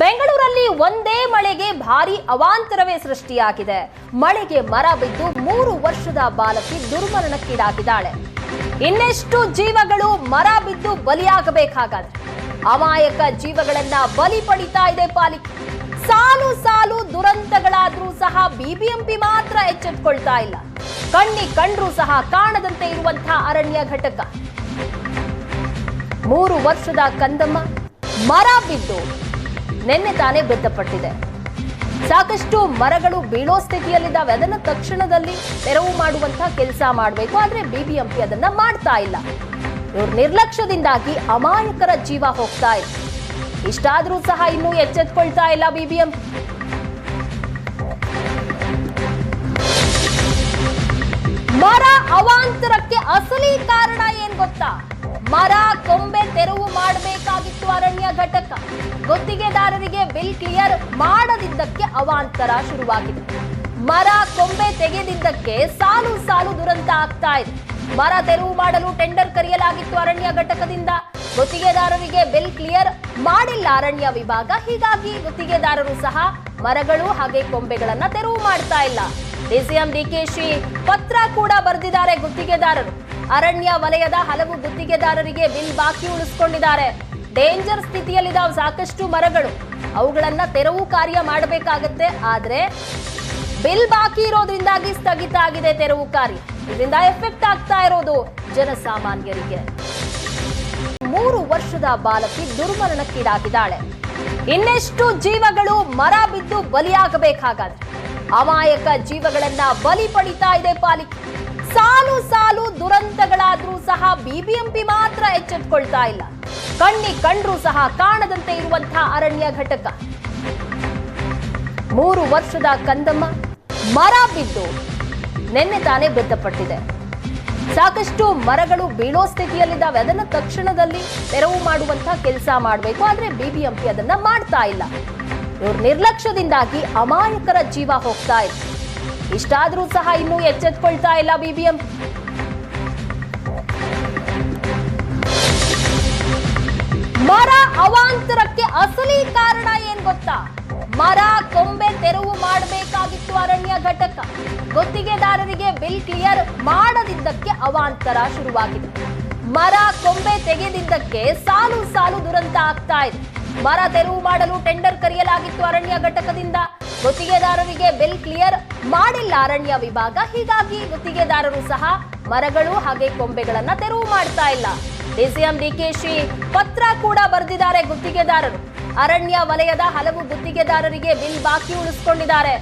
ಬೆಂಗಳೂರಲ್ಲಿ ಒಂದೇ ಮಳೆಗೆ ಭಾರಿ ಅವಾಂತರವೇ ಸೃಷ್ಟಿಯಾಗಿದೆ. ಮಳೆಗೆ ಮರ ಬಿದ್ದು ಮೂರು ವರ್ಷದ ಬಾಲಕಿ ದುರ್ಮರಣಕ್ಕೀಡಾಗಿದ್ದಾಳೆ. ಇನ್ನೆಷ್ಟು ಜೀವಗಳು ಮರ ಬಿದ್ದು ಬಲಿಯಾಗಬೇಕಾಗಾದ್ರೆ? ಅಮಾಯಕ ಜೀವಗಳನ್ನ ಬಲಿ ಪಡಿತಾ ಇದೆ ಪಾಲಿಕೆ ಸಾಲು ಸಾಲು ದುರಂತಗಳಾದ್ರೂ ಸಹ ಬಿಬಿಎಂಪಿ ಮಾತ್ರ ಎಚ್ಚೆತ್ಕೊಳ್ತಾ ಇಲ್ಲ. ಕಣ್ಣಿ ಕಂಡ್ರೂ ಸಹ ಕಾಣದಂತೆ ಇರುವಂತಹ ಅರಣ್ಯ ಘಟಕ. ಮೂರು ವರ್ಷದ ಕಂದಮ್ಮ, ಮರ ಬಿದ್ದು ನಿನ್ನೆ ತಾನೇ ಮೃತಪಟ್ಟಿದೆ. ಸಾಕಷ್ಟು ಮರಗಳು ಬೀಳೋ ಸ್ಥಿತಿಯಲ್ಲಿದ್ದಾವೆ. ಅದನ್ನ ತಕ್ಷಣದಲ್ಲಿ ತೆರವು ಮಾಡುವಂತ ಕೆಲಸ ಮಾಡಬೇಕು. ಆದ್ರೆ ಬಿಬಿಎಂಪಿ ಅದನ್ನ ಮಾಡ್ತಾ ಇಲ್ಲ. ಇವ್ರ ನಿರ್ಲಕ್ಷ್ಯದಿಂದಾಗಿ ಅಮಾಯಕರ ಜೀವ ಹೋಗ್ತಾ ಇದೆ. ಇಷ್ಟಾದ್ರೂ ಸಹ ಇನ್ನೂ ಎಚ್ಚೆತ್ಕೊಳ್ತಾ ಇಲ್ಲ ಬಿಬಿಎಂಪಿ. ಮರ ಅವಾಂತರಕ್ಕೆ ಅಸಲಿ ಕಾರಣ ಏನ್ ಗೊತ್ತಾ? ಮರ, ಕೊಂಬೆ ತೆರವು ಘಟಕ ಗುತ್ತಿಗೆದಾರರಿಗೆ ಬಿಲ್ ಕ್ಲಿಯರ್ ಮಾಡದಿದ್ದಕ್ಕೆ ಅವಾಂತರ ಶುರುವಾಗಿದೆ. ಮರ ಕೊಂಬೆ ತೆಗೆದಿದ್ದಕ್ಕೆ ಸಾಲು ಸಾಲು ದುರಂತ ಆಗ್ತಾ ಇದೆ. ಮರ ತೆರವು ಮಾಡಲು ಟೆಂಡರ್ ಕರೆಯಲಾಗಿತ್ತು ಅರಣ್ಯ ಘಟಕದಿಂದ. ಗುತ್ತಿಗೆದಾರರಿಗೆ ಬಿಲ್ ಕ್ಲಿಯರ್ ಮಾಡಿಲ್ಲ ಅರಣ್ಯ ವಿಭಾಗ. ಹೀಗಾಗಿ ಗುತ್ತಿಗೆದಾರರು ಸಹ ಮರಗಳು ಹಾಗೆ ಕೊಂಬೆಗಳನ್ನ ತೆರವು ಮಾಡ್ತಾ ಇಲ್ಲ. ಡಿಸಿಎಂ ಡಿಕೆಶಿ ಪತ್ರ ಕೂಡ ಬರೆದಿದ್ದಾರೆ ಗುತ್ತಿಗೆದಾರರು. ಅರಣ್ಯ ವಲಯದ ಹಲವು ಗುತ್ತಿಗೆದಾರರಿಗೆ ಬಿಲ್ ಬಾಕಿ ಉಳಿಸ್ಕೊಂಡಿದ್ದಾರೆ. ಡೇಂಜರ್ ಸ್ಥಿತಿಯಲ್ಲಿದ್ದಾವೆ. ಸಾಕಷ್ಟು ಮರಗಳು. ಅವುಗಳನ್ನ ತೆರವು ಕಾರ್ಯ ಮಾಡಬೇಕಾಗತ್ತೆ. ಆದ್ರೆ ಬಿಲ್ ಬಾಕಿ ಇರೋದ್ರಿಂದಾಗಿ ಸ್ಥಗಿತ ಆಗಿದೆ ತೆರವು ಕಾರ್ಯ. ಇದರಿಂದ ಎಫೆಕ್ಟ್ ಆಗ್ತಾ ಇರೋದು ಜನಸಾಮಾನ್ಯರಿಗೆ. ಮೂರು ವರ್ಷದ ಬಾಲಕಿ ದುರ್ಮರಣಕ್ಕೀಡಾಗಿದ್ದಾಳೆ. ಇನ್ನೆಷ್ಟು ಜೀವಗಳು ಮರ ಬಿದ್ದು ಬಲಿಯಾಗಬೇಕಾಗಾದ್ರೆ. ಅಮಾಯಕ ಜೀವಗಳನ್ನ ಬಲಿ ಪಡಿತಾ ಇದೆ ಪಾಲಿಕೆ. ಸಾಲು ಸಾಲು ದುರಂತಗಳಾದ್ರೂ ಸಹ ಬಿಬಿಎಂಪಿ ಮಾತ್ರ ಎಚ್ಚೆತ್ಕೊಳ್ತಾ ಇಲ್ಲ. ಕಣ್ಣಿ ಕಂಡ್ರೂ ಸಹ ಕಾಣದಂತೆ ಇರುವಂತಹ ಅರಣ್ಯ ಘಟಕ. ಮೂರು ವರ್ಷದ ಕಂದಮ್ಮ ಮರ ಬಿದ್ದು ನಿನ್ನೆ ತಾನೇ ಬೆತ್ತಪಟ್ಟಿದೆ ಸಾಕಷ್ಟು ಮರಗಳು ಬೀಳೋ ಸ್ಥಿತಿಯಲ್ಲಿದ್ದಾವೆ. ಅದನ್ನ ತಕ್ಷಣದಲ್ಲಿ ತೆರವು ಮಾಡುವಂತಹ ಕೆಲಸ ಮಾಡಬೇಕು. ಆದ್ರೆ ಬಿಬಿಎಂಪಿ ಅದನ್ನ ಮಾಡ್ತಾ ಇಲ್ಲ. ಇವ್ರ ನಿರ್ಲಕ್ಷ್ಯದಿಂದಾಗಿ ಅಮಾಯಕರ ಜೀವ ಹೋಗ್ತಾ ಇದೆ. ಇಷ್ಟಾದ್ರೂ ಸಹ ಇನ್ನೂ ಎಚ್ಚೆತ್ಕೊಳ್ತಾ ಇಲ್ಲ ಬಿಬಿಎಂ. ಮರ ಅವಾಂತರಕ್ಕೆ ಅಸಲಿ ಕಾರಣ ಏನ್ ಗೊತ್ತಾ? ಮರ, ಕೊಂಬೆ ತೆರವು ಮಾಡಬೇಕಾಗಿತ್ತು ಅರಣ್ಯ ಘಟಕ. ಗುತ್ತಿಗೆದಾರರಿಗೆ ಬಿಲ್ ಕ್ಲಿಯರ್ ಮಾಡದಿದ್ದಕ್ಕೆ ಅವಾಂತರ ಶುರುವಾಗಿದೆ. ಮರ, ಕೊಂಬೆ ತೆಗೆದಿದ್ದಕ್ಕೆ ಸಾಲು ಸಾಲು ದುರಂತ ಆಗ್ತಾ ಇದೆ. ಮರ ತೆರವು ಮಾಡಲು ಟೆಂಡರ್ ಕರೆಯಲಾಗಿತ್ತು ಅರಣ್ಯ ಘಟಕದಿಂದ. ಗುತ್ತಿಗೆದಾರರಿಗೆ ಬಿಲ್ ಕ್ಲಿಯರ್ ಮಾಡಿಲ್ಲ ಅರಣ್ಯ ವಿಭಾಗ. ಹೀಗಾಗಿ ಗುತ್ತಿಗೆದಾರರು ಸಹ ಮರಗಳು ಹಾಗೆ ಕೊಂಬೆಗಳನ್ನ ತೆರವು ಮಾಡ್ತಾ ಇಲ್ಲ. ಡಿಸಿಎಂ ಡಿಕೆಶಿ ಪತ್ರ ಕೂಡ ಬರೆದಿದ್ದಾರೆ ಗುತ್ತಿಗೆದಾರರು. ಅರಣ್ಯ ವಲಯದ ಹಲವು ಗುತ್ತಿಗೆದಾರರಿಗೆ ಬಿಲ್ ಬಾಕಿ ಉಳಿಸ್ಕೊಂಡಿದ್ದಾರೆ.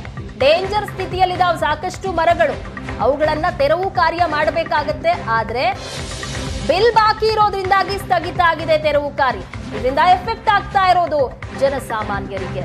ಡೇಂಜರ್ ಸ್ಥಿತಿಯಲ್ಲಿದ್ದಾವೆ ಸಾಕಷ್ಟು ಮರಗಳು. ಅವುಗಳನ್ನ ತೆರವು ಕಾರ್ಯ ಮಾಡಬೇಕಾಗತ್ತೆ. ಆದ್ರೆ ಬಿಲ್ ಬಾಕಿ ಇರೋದ್ರಿಂದಾಗಿ ಸ್ಥಗಿತ ಆಗಿದೆ ತೆರವು ಕಾರ್ಯ. ಇದರಿಂದ ಎಫೆಕ್ಟ್ ಆಗ್ತಾ ಇರೋದು ಜನಸಾಮಾನ್ಯರಿಗೆ.